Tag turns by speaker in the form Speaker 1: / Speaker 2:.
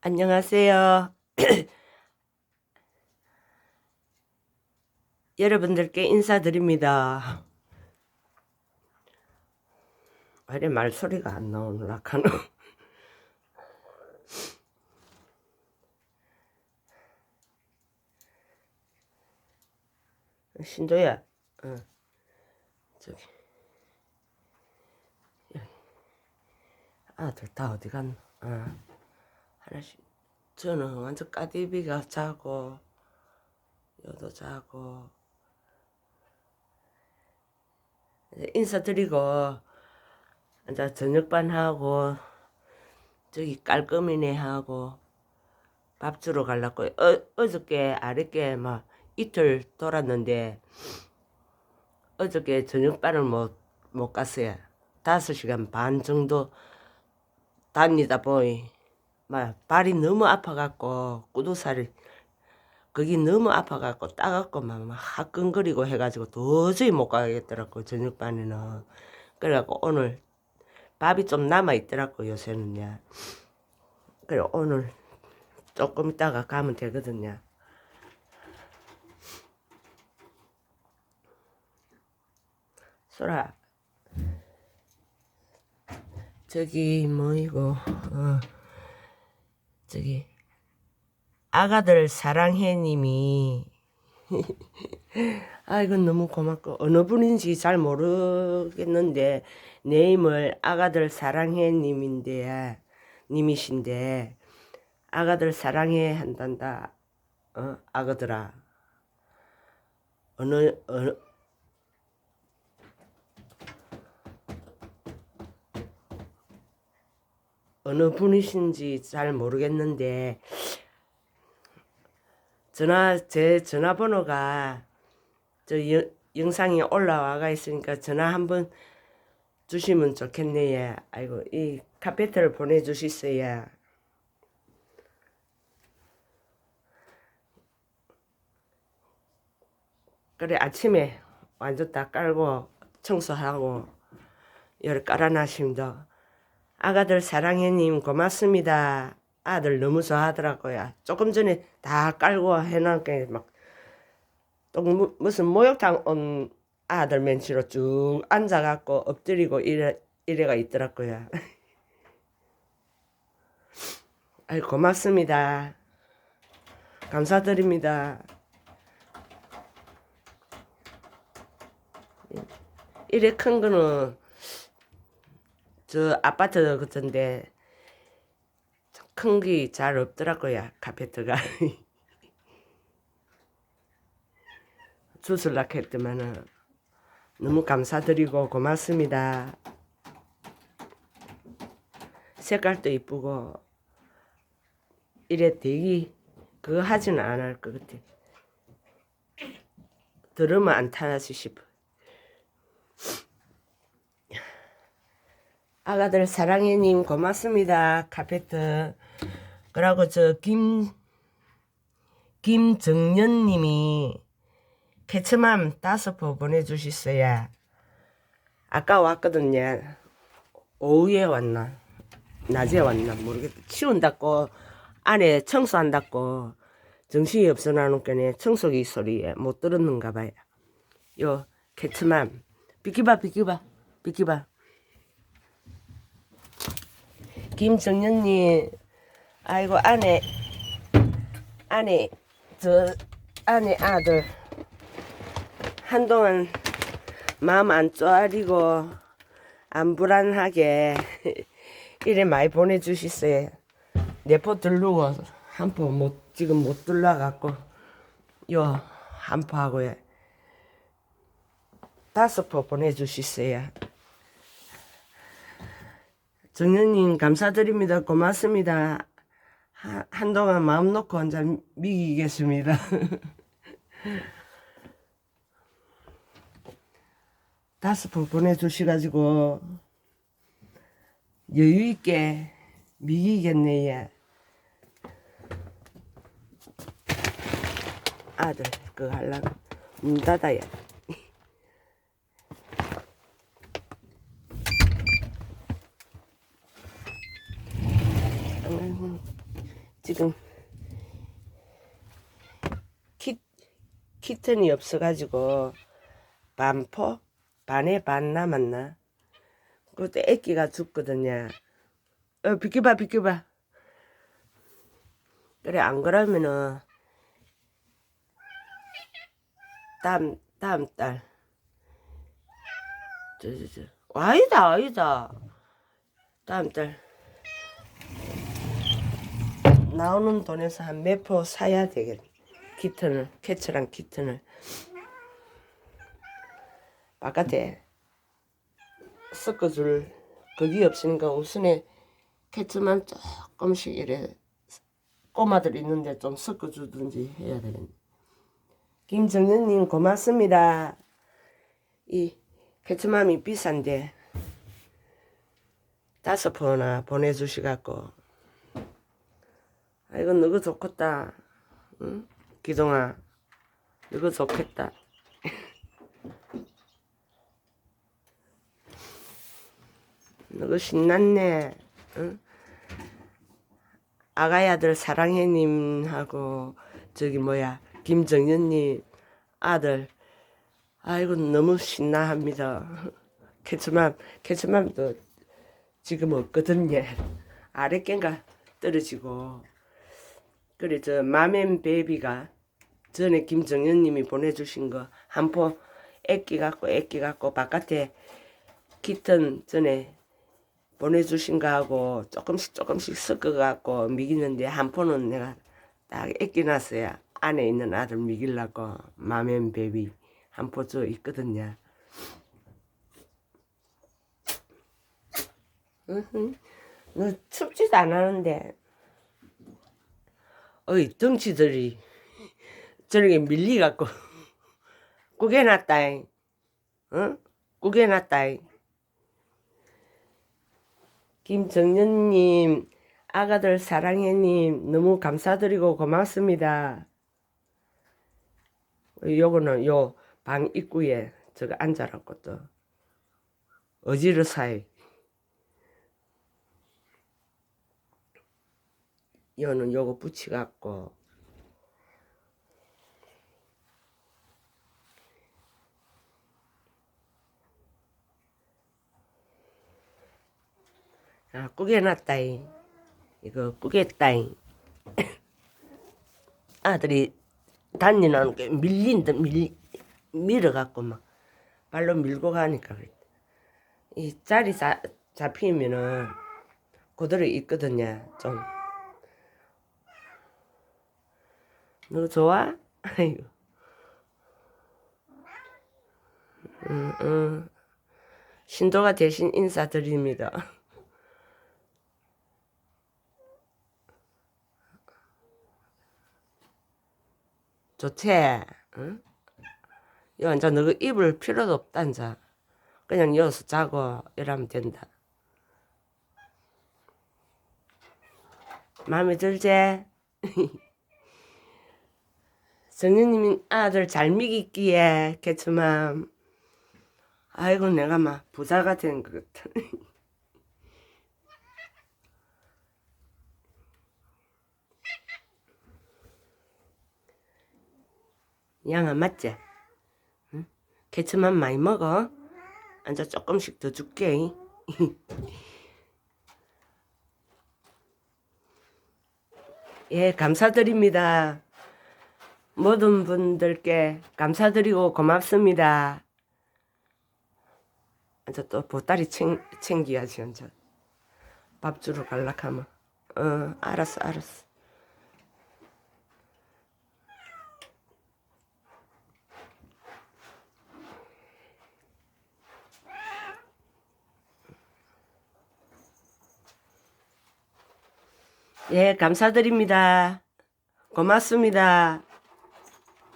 Speaker 1: 안녕하세요. 여러분들께 인사드립니다. 왜 말소리가 안 나오느라 카노. 신도야, 어, 저기. 아들 다 어디 갔나? 어. 하나씩. 저는 완전 까디비가 자고, 여도 자고. 인사드리고, 이제 저녁반 하고, 저기 깔끔이네 하고, 밥 주러 가려고, 어, 어저께 아랫게 막 이틀 돌았는데, 어저께 저녁반을 못, 못 갔어요. 다섯 시간 반 정도 다니다 보이. 막 발이 너무 아파갖고 구두살이 거기 너무 아파갖고 따갑고 막, 막 화끈거리고 해가지고 도저히 못 가겠더라고 저녁반에는. 그래갖고 오늘 밥이 좀 남아 있더라고 요새는요 그래 오늘 조금 있다가 가면 되거든요. 소라 저기 뭐이고 어. 저기 아가들 사랑해님이. 아 이건 너무 고맙고 어느 분인지 잘 모르겠는데 네임을 아가들 사랑해님인데 님이신데 아가들 사랑해 한단다. 어 아가들아. 어느 어느 어느 분이신지 잘 모르겠는데 전화 제 전화번호가 저 여, 영상이 올라와가 있으니까 전화 한번 주시면 좋겠네요. 아이고 이 카페트를 보내주시세요. 그래 아침에 완전 다 깔고 청소하고 열 깔아놨습니다. 아가들 사랑해님 고맙습니다. 아들 너무 좋아하더라고요. 조금 전에 다 깔고 해놓게 막 또 무슨 목욕탕 온 아들 맨치로 쭉 앉아갖고 엎드리고 이래 이래가 있더라고요. 아이 고맙습니다. 감사드립니다. 이래 큰 거는 저 아파트 같은데 큰 게 잘 없더라고요 카페트가. 주술락 했더만은 너무 감사드리고 고맙습니다. 색깔도 이쁘고 이래 되기 그거 하지는 않을 것 같아. 들으면 안 타나시 싶어 아가들 사랑해님 고맙습니다. 카페트. 그리고 저 김, 김정년님이 캐츠맘 다섯 포 보내주셨어요. 아까 왔거든요. 오후에 왔나? 낮에 왔나? 모르겠다. 치운다고, 안에 청소한다고, 정신이 없어 나는께네 청소기 소리에 못 들었는가 봐요. 요, 캐츠맘. 비키봐, 비키봐, 비키봐. 김정년님, 아이고, 아내, 아내, 저, 아내 아들, 한동안 마음 안 쪼아리고, 안 불안하게, 이래 많이 보내주셨어요. 내포 들르고, 한포 못, 지금 못 들러갖고, 요, 한 포하고요. 다섯 포 보내주셨어요. 정현님 감사드립니다. 고맙습니다. 하, 한동안 마음 놓고 혼자 미기겠습니다. 다섯 번 보내주셔가지고 여유 있게 미기겠네요. 아들 그거 하려면 문 닫아야 돼. 지금 키, 키튼이 없어가지고 반포 반에 반 남았나? 그것도 애기가 죽거든요. 어 비켜봐 비켜봐. 그래 안 그러면은 다음 다음 달. 저 저 저 아니다 아니다. 다음 달 나오는 돈에서 한 몇 포 사야 되겠. 키튼을 캐처랑 키튼을 바깥에 섞어줄 그게 없으니까 우선에 캐츠만 조금씩 이래 꼬마들 있는데 좀 섞어주든지 해야 되겠네. 김정현님 고맙습니다. 이 캐츠맘이 비싼데 다섯 포나 보내주시갖고 아이고 너거 좋겠다. 응? 기동아 너거 좋겠다. 너거 신났네. 응? 아가야 아들 사랑해님하고 저기 뭐야 김정현님 아들 아이고 너무 신나합니다. 캐츠맘 캐츠맘도 지금 없거든요. 아랫겐가 떨어지고 그래 저 마멘 베이비가 전에 김정현님이 보내주신 거 한 포 애끼 갖고 애끼 갖고 바깥에 키튼 전에 보내주신 거하고 조금씩 조금씩 섞어갖고 미기는데 한 포는 내가 딱 애끼 놨어요. 안에 있는 아들 미길라고 마멘 베비 한 포 줘 있거든요. 으흠, 너 춥지도 안 하는데 어이 덩치들이 저렇게 밀리갖고 꾸겨놨다잉 응? 꾸겨놨다잉 김정년님, 아가들 사랑해님, 너무 감사드리고 고맙습니다. 요거는 요 방 입구에 저거 앉아라고 또 어지러 사이. 요는 요거 붙여갖고 아, 꾸겨놨다잉. 이거 꾸겼다잉. 아들이 다니는 게 밀린다, 밀, 밀어갖고 막 발로 밀고 가니까. 이 짤이 자, 잡히면은 그대로 있거든요, 좀. 너 좋아? 아이고. 응, 응. 신도가 대신 인사드립니다. 좋지? 응? 여 이제 너가 입을 필요도 없다 이제 그냥 여기서 자고 이러면 된다 마음에 들지? 정현님 아들 잘 미기기에 개츠맘 아이고 내가 막 부자가 된것 같아 양아 맞지? 응? 개츠만 많이 먹어. 앉아 조금씩 더 줄게. 예, 감사드립니다. 모든 분들께 감사드리고 고맙습니다. 앉아 또 보따리 챙, 챙겨야지, 앉아. 밥 주러 갈락하면. 어, 알았어, 알았어. 예, 감사드립니다. 고맙습니다.